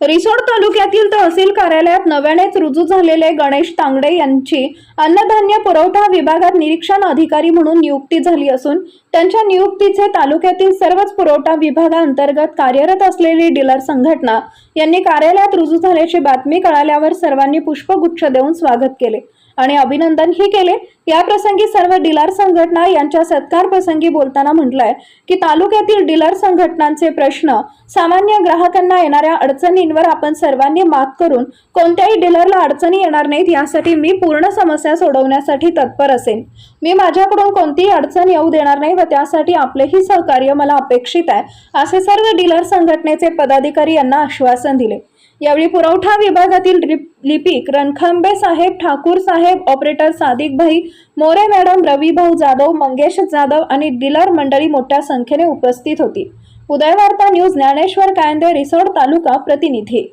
रिसोड तालुक्यातील तहसील कार्यालयात नव्यानेच रुजू झालेले गणेश तांगडे यांची अन्नधान्य पुरवठा विभागात निरीक्षण अधिकारी म्हणून नियुक्ती झाली असून त्यांच्या नियुक्तीचे तालुक्यातील सर्वच पुरवठा विभागाअंतर्गत कार्यरत असलेली डीलर संघटना यांनी कार्यालयात रुजू झाल्याची बातमी कळाल्यावर सर्वांनी पुष्पगुच्छ देऊन स्वागत केले आणि अभिनंदनही केले. या प्रसंगी सर्व डीलर संघटना यांच्या सत्कार प्रसंगी बोलताना म्हटलंय की तालुक्यातील डीलर संघटनांचे प्रश्न सामान्य ग्राहकांना येणाऱ्या अडचणींवर आपण सर्वांनी मात करून कोणत्याही डीलरला अडचणी येणार नाहीत यासाठी मी पूर्ण समस्या सोडवण्यासाठी तत्पर असेन. मी माझ्याकडून कोणतीही अडचण येऊ देणार नाही व त्यासाठी आपलेही सहकार्य मला अपेक्षित आहे असे सर्व डीलर संघटनेचे पदाधिकारी यांना आश्वासन दिले. यावेळी पुरवठा विभागातील लिपिक रणखांबे साहेब ठाकूर साहेब ऑपरेटर सादिक भाई मोरे मॅडम रविभाऊ जाधव मंगेश जाधव आणि डीलर मंडळी मोठ्या संख्येने उपस्थित होती. उदयवार्ता न्यूज ज्ञानेश्वर कायंदे रिसोड तालुका प्रतिनिधी